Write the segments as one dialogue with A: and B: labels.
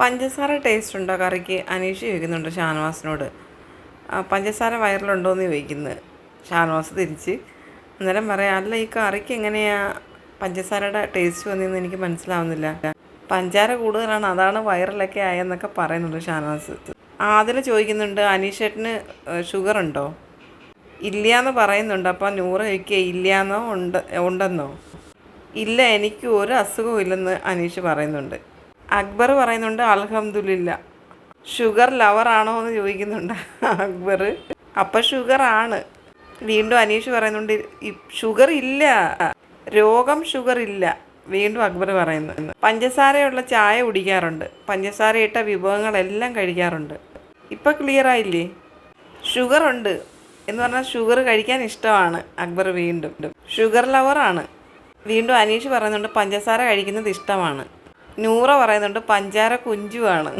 A: പഞ്ചസാര ടേസ്റ്റ് ഉണ്ടോ? കറിക്ക് അനീഷ് ചോദിക്കുന്നുണ്ട് ഷാനവാസിനോട്. പഞ്ചസാര വയറിലുണ്ടോ എന്ന് ചോദിക്കുന്നത് ഷാനവാസ് തിരിച്ച് അന്നേരം പറയാം അല്ല ഈ കറിക്ക് എങ്ങനെയാണ് പഞ്ചസാരയുടെ ടേസ്റ്റ് വന്നതെന്ന് എനിക്ക് മനസ്സിലാവുന്നില്ല. പഞ്ചാര കൂടുതലാണ് അതാണ് വയറിലൊക്കെ ആയെന്നൊക്കെ പറയുന്നുണ്ട് ഷാനവാസ്. ആതിൽ ചോദിക്കുന്നുണ്ട് അനീഷേട്ടന് ഷുഗർ ഉണ്ടോ? ഇല്ലയെന്ന് പറയുന്നുണ്ട്. അപ്പോൾ നൂറ് ചോദിക്കുക ഇല്ലയെന്നോ ഉണ്ട് ഉണ്ടെന്നോ? ഇല്ല എനിക്ക് ഒരു അസുഖവും ഇല്ലെന്ന് അനീഷ് പറയുന്നുണ്ട്. അക്ബർ പറയുന്നുണ്ട് അൽഹംദുലില്ല. ഷുഗർ ലവർ ആണോ എന്ന് ചോദിക്കുന്നുണ്ട് അക്ബർ. അപ്പം ഷുഗർ ആണ്. വീണ്ടും അനീഷ് പറയുന്നുണ്ട് ഷുഗർ ഇല്ല. രോഗം ഷുഗർ ഇല്ല. വീണ്ടും അക്ബർ പറയുന്നു. പഞ്ചസാരയുള്ള ചായ കുടിക്കാറുണ്ട്. പഞ്ചസാര ഇട്ട വിഭവങ്ങളെല്ലാം കഴിക്കാറുണ്ട്. ഇപ്പം ക്ലിയർ ആയില്ലേ? ഷുഗർ ഉണ്ട്. എന്ന് പറഞ്ഞാൽ ഷുഗർ കഴിക്കാൻ ഇഷ്ടമാണ് അക്ബർ വീണ്ടും. ഷുഗർ ലവറാണ് വീണ്ടും അനീഷ് പറയുന്നുണ്ട് പഞ്ചസാര കഴിക്കുന്നത് ഇഷ്ടമാണ്. നൂറ പറയുന്നുണ്ട് പഞ്ചാര കുഞ്ചുവാണ്.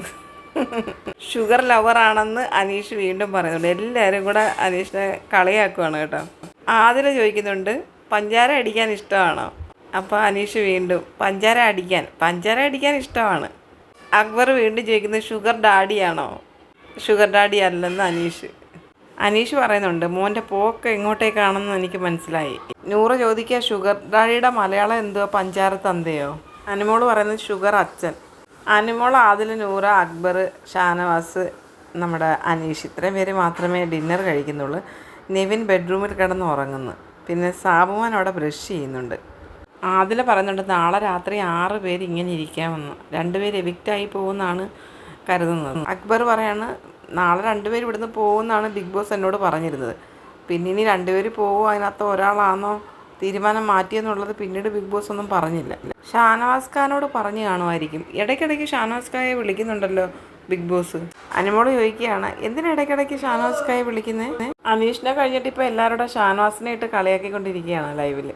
A: ഷുഗർ ലവറാണെന്ന് അനീഷ് വീണ്ടും പറയുന്നുണ്ട്. എല്ലാവരും കൂടെ അനീഷിനെ കളിയാക്കുവാണ് കേട്ടോ. ആതിര ചോദിക്കുന്നുണ്ട് പഞ്ചാര അടിക്കാൻ ഇഷ്ടമാണോ? അപ്പോൾ അനീഷ് വീണ്ടും പഞ്ചാര അടിക്കാൻ പഞ്ചാര അടിക്കാൻ ഇഷ്ടമാണ്. അക്ബർ വീണ്ടും ചോദിക്കുന്നത് ഷുഗർ ഡാഡിയാണോ? ഷുഗർ ഡാഡി അല്ലെന്ന് അനീഷ്. അനീഷ് പറയുന്നുണ്ട് മോന്റെ പോക്ക് എങ്ങോട്ടേക്കാണെന്ന് എനിക്ക് മനസ്സിലായി. നൂറ് ചോദിക്കുക ഷുഗർ ഡാഡിയുടെ മലയാളം എന്തുവാ? പഞ്ചാര തന്തയോ? അനുമോൾ പറയുന്നത് ഷുഗർ അച്ഛൻ. അനുമോൾ ആദിൽ നൂറ അക്ബർ ഷാനവാസ് നമ്മുടെ അനീഷ്. ഇത്രയും പേര് മാത്രമേ ഡിന്നർ കഴിക്കുന്നുള്ളൂ. നിവിൻ ബെഡ്റൂമിൽ കിടന്ന് ഉറങ്ങുന്നു. പിന്നെ സാബുമാൻ അവിടെ ബ്രഷ് ചെയ്യുന്നുണ്ട്. ആദില പറയുന്നുണ്ട് നാളെ രാത്രി ആറ് പേര് ഇങ്ങനെ ഇരിക്കാമെന്ന്. രണ്ടുപേര് എവിക്റ്റായി പോകുമെന്നാണ് കരുതുന്നത്. അക്ബർ പറയാണ് നാളെ രണ്ടുപേർ ഇവിടുന്ന് പോകുമെന്നാണ് ബിഗ് ബോസ് എന്നോട് പറഞ്ഞിരുന്നത്. പിന്നെ ഇനി രണ്ടുപേര് പോകുമോ അതിനകത്ത് ഒരാളാണോ തീരുമാനം മാറ്റിയെന്നുള്ളത് പിന്നീട് ബിഗ് ബോസ് ഒന്നും പറഞ്ഞില്ല. ഷാനവാസ് ഖാനോട് പറഞ്ഞു കാണുമായിരിക്കും. ഇടയ്ക്കിടയ്ക്ക് ഷാനവാസ് ഖായെ വിളിക്കുന്നുണ്ടല്ലോ ബിഗ് ബോസ്. അനുമോട് ചോദിക്കുകയാണ് എന്തിനാ ഇടയ്ക്കിടയ്ക്ക് ഷാനവാസ് ഖായെ വിളിക്കുന്നത് അനീഷിനെ കഴിഞ്ഞിട്ട് ഇപ്പോൾ എല്ലാവരുടെ ഷാനവാസിനെ ഇട്ട് കളിയാക്കിക്കൊണ്ടിരിക്കുകയാണ് ലൈവിൽ